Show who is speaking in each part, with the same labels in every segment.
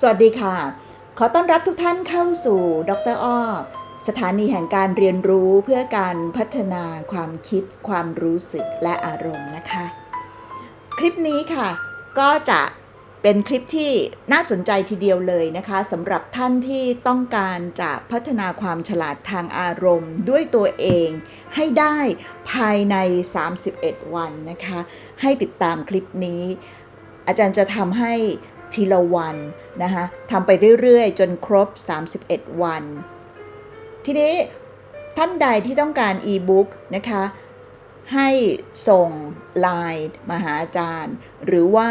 Speaker 1: สวัสดีค่ะ ขอต้อนรับทุกท่านเข้าสู่ดรอ้อสถานีแห่งการเรียนรู้เพื่อการพัฒนาความคิด ความรู้สึกและอารมณ์นะคะ คลิปนี้ค่ะ ก็จะเป็นคลิปที่น่าสนใจทีเดียวเลยนะคะสำหรับท่านที่ต้องการจะพัฒนาความฉลาดทางอารมณ์ด้วยตัวเองให้ได้ภายใน 31 วันนะคะ ให้ติดตามคลิปนี้ อาจารย์จะทำให้ ทีละวันนะคะทำไปเรื่อยๆ จนครบ 31 วัน ทีนี้ท่านใดที่ต้องการอีบุ๊กนะคะให้ส่งไลน์มาหาอาจารย์ หรือว่า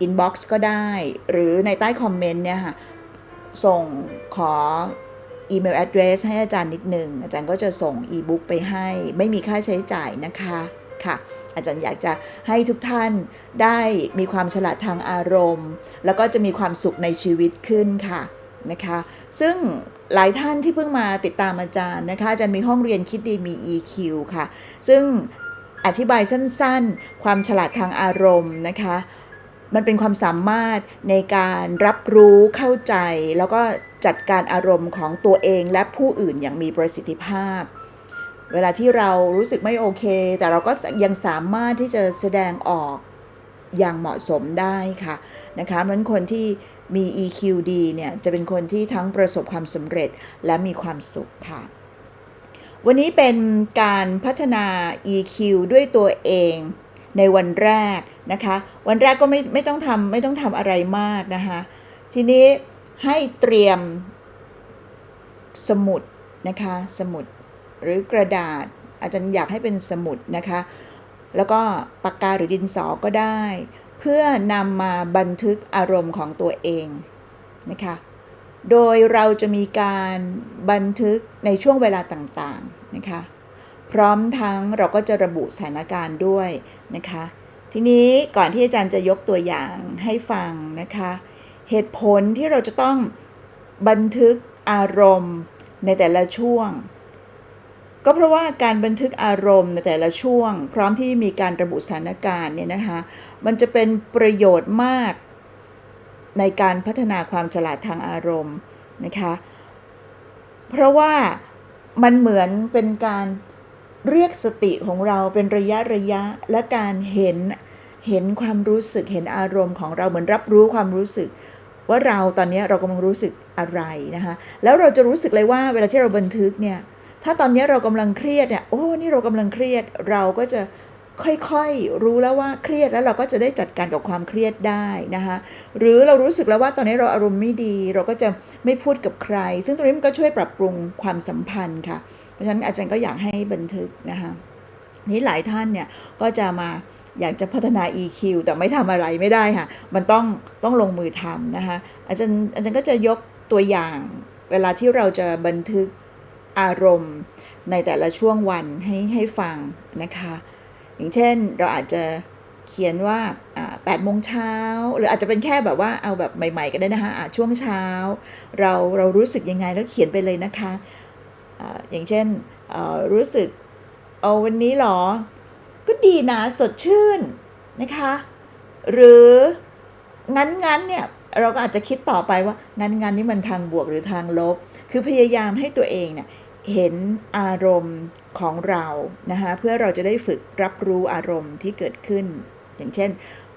Speaker 1: อินบ็อกซ์ก็ได้ หรือในใต้คอมเมนต์เนี่ยค่ะ ส่งขออีเมล address ให้อาจารย์นิดหนึ่ง อาจารย์ก็จะส่งอีบุ๊กไปให้ ไม่มีค่าใช้จ่ายนะคะ ค่ะ อาจารย์อยากจะให้ทุกท่านได้มีความฉลาดทางอารมณ์ แล้วก็จะมีความสุขในชีวิตขึ้นค่ะนะคะซึ่งหลายท่านที่เพิ่งมาติดตามอาจารย์นะคะอาจารย์มีห้องเรียนคิดดีมี EQ ค่ะ ซึ่งอธิบายสั้นๆ ความฉลาดทางอารมณ์นะคะ มันเป็นความสามารถในการรับรู้เข้าใจ แล้วก็จัดการอารมณ์ของตัวเองและผู้อื่นอย่างมีประสิทธิภาพ เวลาที่เรารู้สึกไม่โอเค แต่เราก็ยังสามารถที่จะแสดงออกอย่างเหมาะสมได้ค่ะนะคะเพราะฉะนั้นคนที่มี EQ ดีเนี่ย จะเป็นคนที่ทั้งประสบความสำเร็จและมีความสุขค่ะ วันนี้เป็นการพัฒนา EQ ด้วยตัวเองในวันแรกนะคะ วันแรกก็ไม่ไม่ต้องทำไม่ต้องทำอะไรมากนะคะ ทีนี้ให้เตรียมสมุดนะคะ สมุด หรือกระดาษ อาจารย์อยากให้เป็นสมุดนะคะ แล้วก็ปากกาหรือดินสอก็ได้ เพื่อนำมาบันทึกอารมณ์ของตัวเองนะคะโดยเราจะมีการบันทึกในช่วงเวลาต่างๆนะคะพร้อมทั้งเราก็จะระบุสถานการณ์ด้วยนะคะทีนี้ก่อนที่อาจารย์จะยกตัวอย่างให้ฟังนะคะเหตุผลที่เราจะต้องบันทึกอารมณ์ในแต่ละช่วง ก็เพราะว่าการบันทึกอารมณ์ในแต่ละช่วง พร้อมที่มีการระบุสถานการณ์เนี่ยนะคะมันจะเป็นประโยชน์มากในการพัฒนาความฉลาดทางอารมณ์นะคะเพราะว่ามันเหมือนเป็นการเรียกสติของเราเป็นระยะระยะและการเห็นเห็นความรู้สึกเห็นอารมณ์ของเราเหมือนรับรู้ความรู้สึก ว่าเราตอนนี้เรากำลังรู้สึกอะไรนะคะแล้วเราจะรู้สึกเลยว่าเวลาที่เราบันทึกเนี่ย ถ้าตอนนี้เรากำลังเครียดเนี่ยโอ้นี่เรากำลังเครียดเราก็จะค่อยๆ รู้แล้วว่าเครียดแล้วเราก็จะได้จัดการกับความเครียดได้นะคะหรือเรารู้สึกแล้วว่าตอนนี้เราอารมณ์ไม่ดี เราก็จะไม่พูดกับใคร ซึ่งตรงนี้มันก็ช่วยปรับปรุงความสัมพันธ์ค่ะ เพราะฉะนั้นอาจารย์ก็อยากให้บันทึกนะคะนี้หลายท่านเนี่ยก็จะมาอยากจะพัฒนา EQ แต่ไม่ทำอะไรไม่ได้ค่ะ มันต้องต้องลงมือทำนะคะอาจารย์อาจารย์ก็จะยกตัวอย่าง เวลาที่เราจะบันทึก อารมณ์ในแต่ละช่วงวันให้ให้ฟังนะคะ อย่างเช่นเราอาจจะเขียนว่าแปดโมงเช้าหรืออาจจะเป็นแค่แบบว่าเอาแบบใหม่ๆ ก็ได้นะคะะช่วงเช้า เราเรารู้สึกยังไงแล้วเขียนไปเลยนะคะอะอย่างเช่นรู้สึกเอาวันนี้หรอ ก็ดีนะสดชื่นนะคะ หรืองั้นงั้นเนี่ยเราก็อาจจะคิดต่อไปว่างั้นงั้นนี่มันทางบวกหรือทางลบ คือพยายามให้ตัวเองเนี่ย เห็นอารมณ์ของเรานะคะเพื่อเราจะได้ฝึกรับรู้อารมณ์ที่เกิดขึ้น อย่างเช่น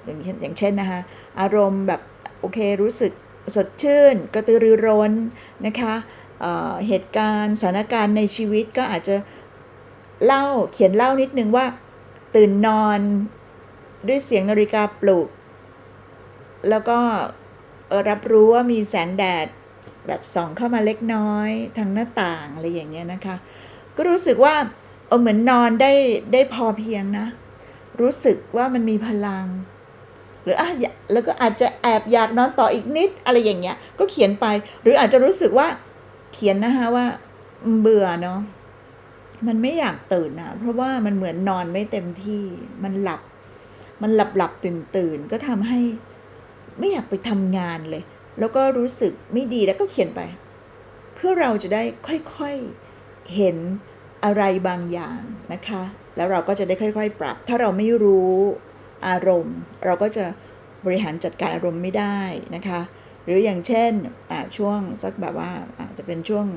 Speaker 1: อย่างเช่นอย่างเช่นนะคะอารมณ์แบบโอเครู้สึกสดชื่น กระตือรือร้นนะคะเเหตุการณ์สถานการณ์ในชีวิตก็อาจจะเล่าเขียนเล่านิดนึงว่า ตื่นนอนด้วยเสียงนาฬิกาปลุก แล้วก็รับรู้ว่ามีแสงแดด แบบส่องเข้ามาเล็กน้อย ทางหน้าต่างอะไรอย่างเงี้ยนะคะ ก็รู้สึกว่าเออเหมือนนอนได้ได้พอเพียงนะ รู้สึกว่ามันมีพลัง หรืออะแล้วก็อาจจะแอบอยากนอนต่ออีกนิดอะไรอย่างเงี้ย ก็เขียนไป หรืออาจจะรู้สึกว่าเขียนนะคะว่าเบื่อเนาะมันไม่อยากตื่นนะเพราะว่ามันเหมือนนอนไม่เต็มที่มันหลับ มันหลับหลับตื่นตื่นก็ทำให้ไม่อยากไปทำงานเลย แล้วก็รู้สึกไม่ดีแล้วก็เขียนไป เพื่อเราจะได้ค่อยๆเห็นอะไรบางอย่างนะคะ แล้วเราก็จะได้ค่อย ๆ ปรับ ถ้าเราไม่รู้อารมณ์ เราก็จะบริหารจัดการอารมณ์ไม่ได้นะคะ หรืออย่างเช่นช่วงสักแบบว่าอาจจะเป็นช่วง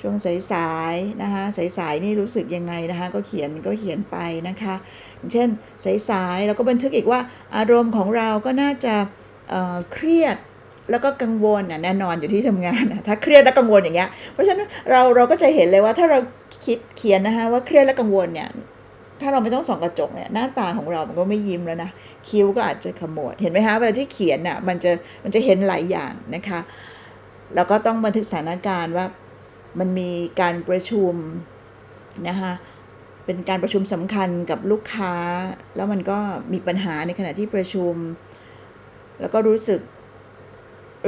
Speaker 1: ช่วงสายๆนะคะสายๆนี่รู้สึกยังไงนะคะก็เขียนก็เขียนไปนะคะอย่างเช่นสายๆเราก็บันทึกอีกว่าอารมณ์ของเราก็น่าจะเเครียด แล้วก็กังวลอะแน่นอนอยู่ที่ทำงานอะถ้าเครียดและกังวลอย่างเงี้ยเพราะฉะนั้นเราเราก็จะเห็นเลยว่าถ้าเราคิดเขียนนะคะว่าเครียดและกังวลเนี่ยถ้าเราไม่ต้องส่องกระจกเนี่ยหน้าตาของเรา มันก็ไม่ยิ้มแล้วนะคิ้วก็อาจจะขมวดเห็นไหมคะเวลาที่เขียนน่ะมันจะมันจะเห็นหลายอย่างนะคะแล้วก็ต้องบันทึกสถานการณ์ว่ามันมีการประชุมนะคะเป็นการประชุมสำคัญกับลูกค้า แล้วมันก็มีปัญหาในขณะที่ประชุม แล้วก็รู้สึก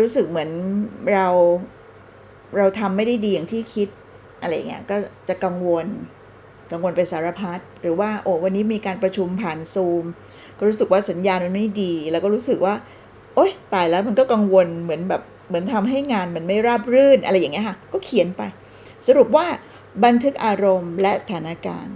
Speaker 1: รู้สึกเหมือนเราเราทำไม่ได้ดีอย่างที่คิดอะไรเงี้ยก็จะกังวลกังวลไปสารพัดหรือว่าโอ้วันนี้มีการประชุมผ่านซูม ก็รู้สึกว่าสัญญาณมันไม่ดี แล้วก็รู้สึกว่า โอ๊ยตายแล้วมันก็กังวลเหมือนแบบเหมือนทำให้งานมันไม่ราบรื่นอะไรอย่างเงี้ยค่ะก็เขียนไป สรุปว่าบันทึกอารมณ์และสถานการณ์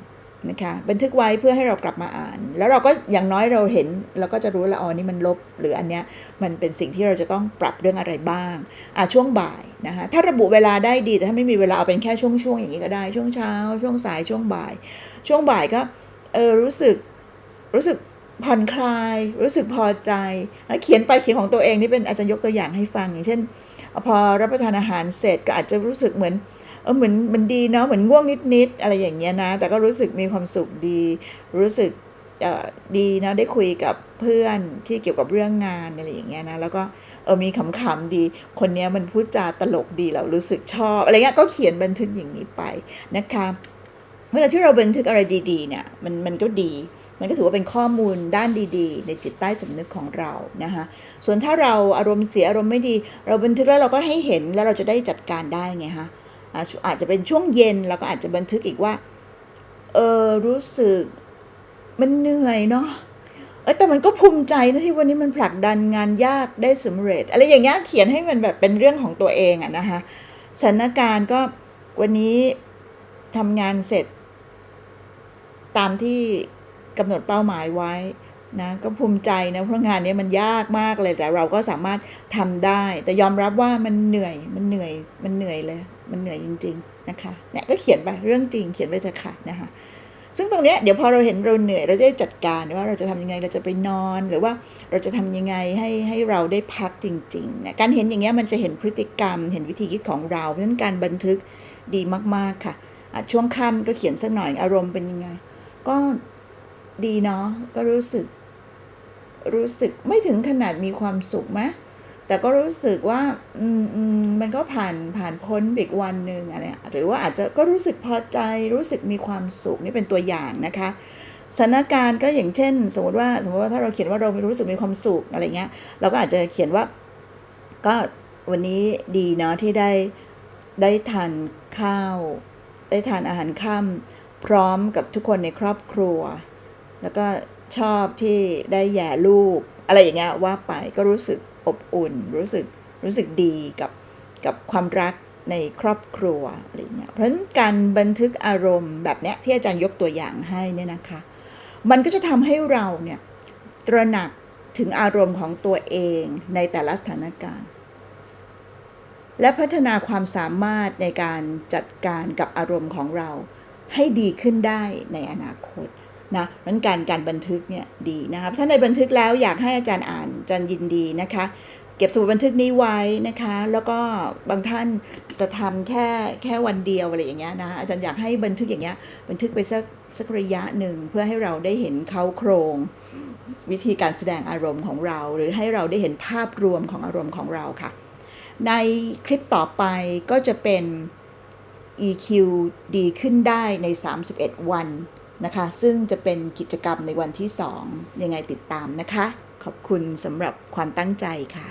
Speaker 1: นะคะบันทึกไว้เพื่อให้เรากลับมาอ่าน แล้วเราก็อย่างน้อยเราเห็น เราก็จะรู้ล้วอ๋อนี่มันลบ หรืออันเนี้ยมันเป็นสิ่งที่เราจะต้องปรับเรื่องอะไรบ้างอะช่วงบ่ายนะคะถ้าระบุเวลาได้ดีแต่ถ้าไม่มีเวลาเอาเป็นแค่ช่วงๆอย่างนี้ก็ได้ช่วงเช้า ช่วงสายช่วงบ่าย ช่วงบ่ายก็เออรู้สึกรู้สึกผ่อนคลาย รู้สึกพอใจแล้วเขียนไปเขียนของตัวเองนี่เป็นอาจารย์ยกตัวอย่างให้ฟังอย่างเช่น พอรับประทานอาหารเสร็จก็อาจจะรู้สึกเหมือน เออเหมือนมันดีเนาะเหมือนง่วงนิดๆอะไรอย่างเงี้ยนะ แต่ก็รู้สึกมีความสุขดี รู้สึกดีนะได้คุยกับเพื่อนที่เกี่ยวกับเรื่องงานอะไรอย่างเงี้ยนะแล้วก็เออมีขำๆดี คนเนี้ยมันพูดจาตลกดีเรารู้สึกชอบอะไรเงี้ยก็เขียนบันทึกอย่างนี้ไปนะคะเวลาที่เราบันทึกอะไรดีๆเนี่ยมันมันก็ดี มันก็ถือว่าเป็นข้อมูลด้านดีๆ ในจิตใต้สำนึกของเรานะคะส่วนถ้าเราอารมณ์เสียอารมณ์ไม่ดี เราบันทึกแล้วเราก็ให้เห็นแล้วเราจะได้จัดการได้ไงคะ อาจจะเป็นช่วงเย็นเราก็อาจจะบันทึกอีกว่า เออรู้สึกมันเหนื่อยเนาะเออแต่มันก็ภูมิใจนะที่วันนี้มันผลักดันงานยากได้สำเร็จ อะไรอย่างเงี้ยเขียนให้มันแบบเป็นเรื่องของตัวเองอะนะคะสถานการณ์ก็วันนี้ทำงานเสร็จ ตามที่กำหนดเป้าหมายไว้นะก็ภูมิใจนะเพราะงานนี้มันยากมากเลยแต่เราก็สามารถทำได้ แต่ยอมรับว่ามันเหนื่อยมันเหนื่อยมันเหนื่อยเลย มันเหนื่อยจริง ๆนะคะเนี่ยก็เขียนไปเรื่องจริงเขียนไปเถอะค่ะนะคะซึ่งตรงเนี้ยเดี๋ยวพอเราเห็นเราเหนื่อยเราจะได้จัดการว่าเราจะทำยังไงเราจะไปนอนหรือว่าเราจะทำยังไงให้ให้เราได้พักจริงๆนะการเห็นอย่างเงี้ยมันจะเห็นพฤติกรรม เห็นวิธีคิดของเราเพราะฉะนั้นการบันทึกดีมากๆค่ะะช่วงค่ำก็เขียนสักหน่อยอารมณ์เป็นยังไง ก็ดีเนาะก็รู้สึก รู้สึกไม่ถึงขนาดมีความสุขไหม แต่ก็รู้สึกว่าอืมอืมมันก็ผ่านผ่านพ้นอีกวันหนึ่งอะไรหรือว่าอาจจะก็รู้สึกพอใจรู้สึกมีความสุขนี่เป็นตัวอย่างนะคะสถานการณ์ก็อย่างเช่น สมมติว่าสมมติว่าถ้าเราเขียนว่าเรารู้สึกมีความสุขอะไรเงี้ยเราก็อาจจะเขียนว่าก็วันนี้ดีเนาะที่ได้ได้ทานข้าว ได้ทานอาหารค่ำพร้อมกับทุกคนในครอบครัว แล้วก็ชอบที่ได้แย่ลูก อะไรอย่างเงี้ยว่าไปก็รู้สึก อบอุ่น รู้สึกรู้สึกดีกับกับความรักในครอบครัวอะไรเงี้ยเพราะฉะนั้นการบันทึกอารมณ์แบบเนี้ยที่อาจารย์ยกตัวอย่างให้เนี่ยนะคะ มันก็จะทำให้เราเนี่ยตระหนักถึงอารมณ์ของตัวเองในแต่ละสถานการณ์ และพัฒนาความสามารถในการจัดการกับอารมณ์ของเราให้ดีขึ้นได้ในอนาคต นะนั้นการการบันทึกเนี่ยดีนะคะถ้าในบันทึกแล้วอยากให้อาจารย์อ่านอาจารย์ยินดีนะคะ เก็บสมุดบันทึกนี้ไว้นะคะ แล้วก็บางท่านจะทำแค่แค่วันเดียวอะไรอย่างเงี้ยนะอาจารย์อยากให้บันทึกอย่างเงี้ยบันทึกไปสักสักระยะหนึ่งเพื่อให้เราได้เห็นเขาโครงวิธีการแสดงอารมณ์ของเรา หรือให้เราได้เห็นภาพรวมของอารมณ์ของเราค่ะ ในคลิปต่อไปก็จะเป็น EQ ดีขึ้นได้ใน 31 วัน นะคะ ซึ่งจะเป็นกิจกรรมในวันที่ 2 ยังไงติดตามนะคะ ขอบคุณสำหรับความตั้งใจค่ะ